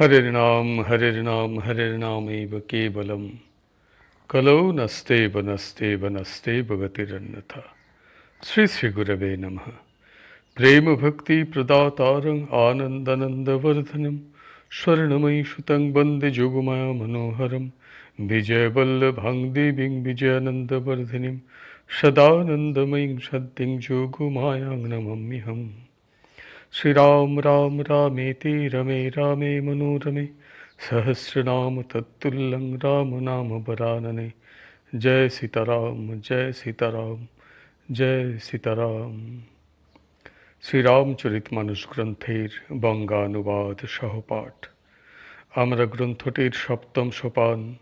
হরির্নাম হরির্নাম হরির্নামৈব কেবলম কলৌ নস্তে বনস্তে বনস্তে ভগতিরন্যথা শ্রী শ্রী গুরবে নম প্রেম ভক্তি প্রদাতারং আনন্দনন্দবর্ধনম স্বর্ণময়ী সুতং বন্দে যোগমায়া মনোহরম বিজয়বল্লভাং দেবীং বিজয়ানন্দবর্ধিনীং সদানন্দময়ীং সদ্দিং যোগমায়াং নমম্যহম শ্রীরাম রাম রামেতি রমে রামে মনোরমে সহস্রনাম তত্তুল্যং রাম নাম বরাননে জয় সীতারাম জয় সীতারাম জয় সীতারাম শ্রীরামচরিত মানুষ গ্রন্থের বঙ্গানুবাদ সহপাঠ আমরা গ্রন্থটির সপ্তম সোপান,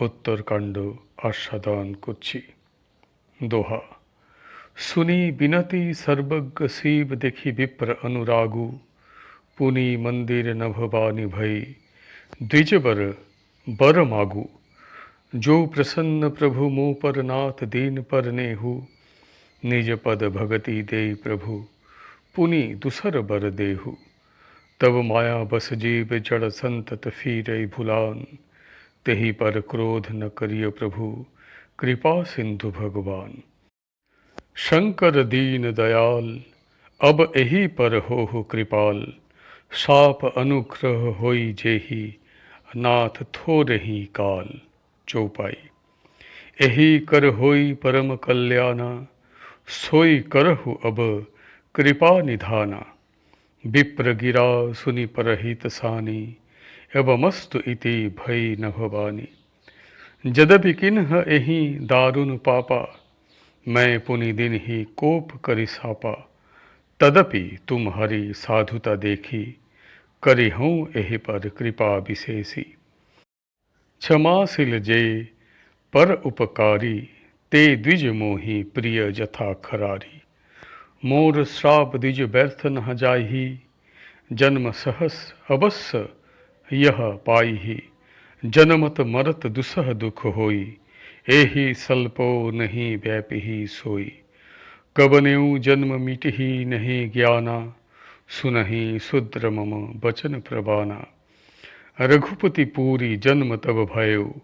উত্তরকাণ্ড, আস্বাদন করছি। দোহা। सुनी बिनती सर्वज्ञ शिव देखी विप्र अनुरागु। पुनि मंदिर नभवानि भई द्विजबर बर मागु। जो प्रसन्न प्रभु मुँह पर नाथ दीन पर नेहु। निज पद भगति दे प्रभु, पुनि दुसर बर देहु। तब माया बस जीव जड़ संतत फीरे भुलान। तेहि पर क्रोध न करिय प्रभु, कृपा सिंधु भगवान। शंकर दीन दयाल, अब एही पर हो कृपाल। साप अनुग्रह होई जेही, नाथ थोरही काल। चौपाई, एही कर होई परम कल्याणा, सोई करहु अब कृपा निधाना। विप्र गिरा सुनि परहित सानी एवमस्तु इति भई न भवानी जदपि किन्ह एही दारुण पापा मैं पुनि दिन ही कोप करि सापा। तदपि तुम हरि साधुता देखी, करि हूँ एहि पर कृपा विशेषी। क्षमाशील जे, पर उपकारी, ते द्विज मोहि प्रिय जथा खरारी। मोर श्राप द्विज व्यर्थ न जाही जन्म सहस अवश्य यह पाई जनमत मरत दुसह दुख होई एहि सल्पो नहीं व्यापी सोई। कबनेऊ जन्म मिटही नहीं ज्ञाना, सुनहि शुद्र मम बचन प्रबाना। रघुपति पूरी जन्म तब भयो,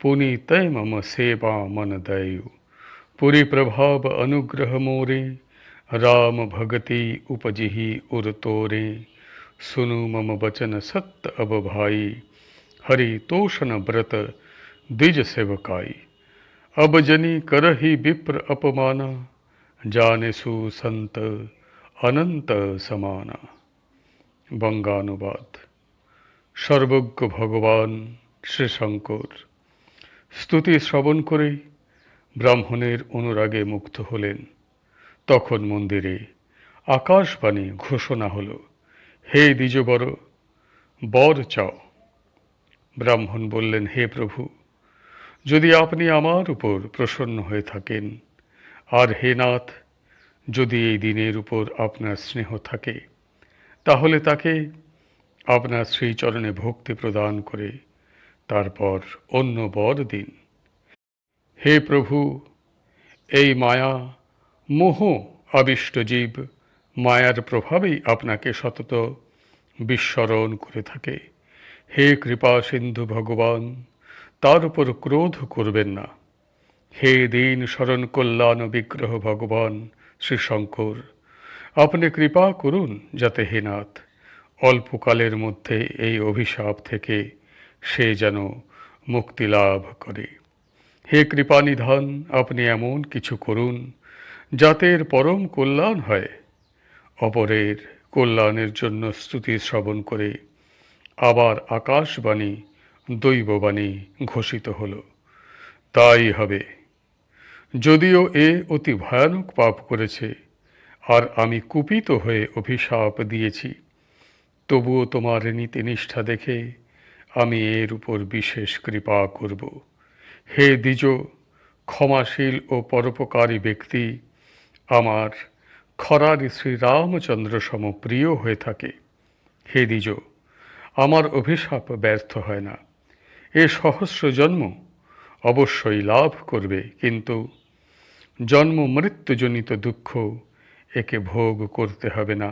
पुनि तय मम सेवा मन दयु। पुरी प्रभाव अनुग्रह मोरे, राम भगति उपजिहि उर तोरे। सुनु मम बचन सत्य अब भाई, हरि तोषण व्रत द्विज सेवकाई अब जनी करही विप्र अपमाना जानेसु संत অনন্ত সমানা বঙ্গানুবাদ সর্বজ্ঞ ভগবান শ্রী শঙ্কর স্তুতি শ্রবণ করেই ব্রাহ্মণের অনুরাগে মুগ্ধ হলেন তখন মন্দিরে আকাশবাণী ঘোষণা হল হে দ্বিজবর বর চাও ব্রাহ্মণ বললেন হে প্রভু যদি আপনি আমার উপর প্রসন্ন হয়ে থাকেন, আর হে নাথ, যদি এই দিনের উপর আপনার স্নেহ থাকে, তাহলে তাকে আপনার শ্রীচরণে ভক্তি প্রদান করে তারপর অন্য বর দিন। হে প্রভু, এই মায়া, মোহ আবিষ্ট জীব মায়ার প্রভাবেই আপনাকে সতত বিস্মরণ করে থাকে। হে কৃপা সিন্ধু ভগবান তার উপর ক্রোধ করবেন না। হে দীন শরণ কল্যাণ বিগ্রহ ভগবান শ্রী শঙ্কর আপনি কৃপা করুন যাতে হে নাথ, অল্পকালের মধ্যে এই অভিশাপ থেকে সে যেন মুক্তি লাভ করে। হে কৃপানিধান, আপনি এমন কিছু করুন যাতে এর পরম কল্যাণ হয়। অপরের কল্যাণের জন্য স্তুতি শ্রবণ করে আবার আকাশবাণী দৈববাণী ঘোষিত হল। তাই হবে। যদিও এ অতি ভয়ানক পাপ করেছে, আর আমি কুপিত হয়ে অভিশাপ দিয়েছি, তবুও তোমার নীতিনিষ্ঠা দেখে আমি এর উপর বিশেষ কৃপা করব। হে দ্বিজ, ক্ষমাশীল ও পরোপকারী ব্যক্তি, আমার খরারি শ্রীরামচন্দ্র সম প্রিয় হয়ে থাকে। হে দ্বিজ, আমার অভিশাপ ব্যর্থ হয় না। এ সহস্র জন্ম অবশ্যই লাভ করবে, কিন্তু জন্ম মৃত্যুজনিত দুঃখ একে ভোগ করতে হবে না,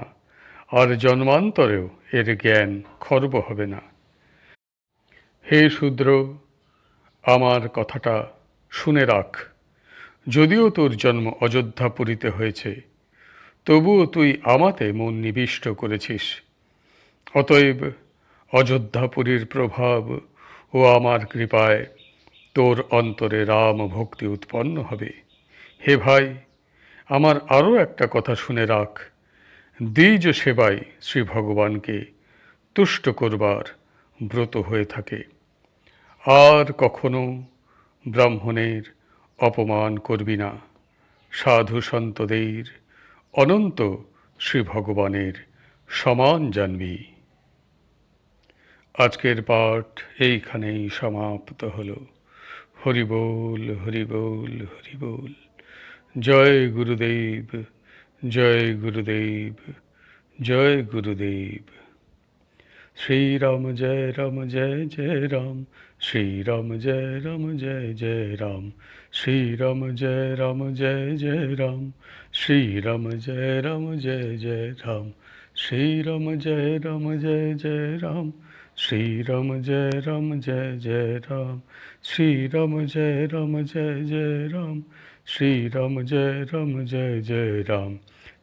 আর জন্মান্তরেও এর জ্ঞান খর্ব হবে না। হে শূদ্র, আমার কথাটা শুনে রাখ। যদিও তোর জন্ম অযোধ্যাপুরীতে হয়েছে, তবুও তুই আমাতে মন নিবিষ্ট করেছিস। অতএব অযোধ্যাপুরীর প্রভাব ও আমার কৃপায় তোর অন্তরে রাম ভক্তি উৎপন্ন হবে। হে ভাই, আমার আরও একটা কথা শুনে রাখ। দ্বিজ সেবায় শ্রী ভগবানকে তুষ্ট করবার ব্রত হয়ে থাকে। আর কখনো ব্রাহ্মণের অপমান করবি না। সাধু সন্তদের অনন্ত শ্রী ভগবানের সমান জানবি। আজকের পাঠ এইখানেই সমাপ্ত হলো। হরিবোল হরিবোল হরি বল হরি বল জয় গুরুদেব জয় গুরুদেব জয় গুরুদেব। শ্রীরাম জয় রাম, জয় জয় রাম। শ্রীরাম জয় রাম, জয় জয় রাম। শ্রীরাম জয় রাম, জয় জয় রাম। শ্রীরাম জয় রাম, জয় জয় রাম। শ্রীরাম জয় রাম জয় জয় রাম শ্রীরাম জয় রাম জয় জয় রাম শ্রীরাম জয় রাম জয় জয় রাম শ্রীরাম জয় রাম জয় জয় রাম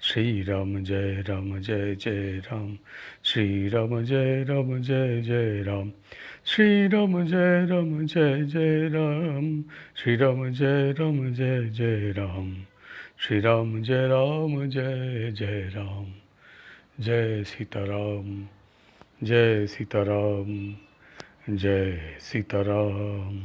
শ্রীরাম জয় রাম জয় জয় রাম শ্রীরাম জয় রাম জয় জয় রাম শ্রীরাম জয় রাম জয় জয় রাম শ্রীরাম জয় রাম জয় জয় রাম শ্রীরাম জয় রাম জয় জয় রাম जय सीताराम जय सीताराम जय सीताराम।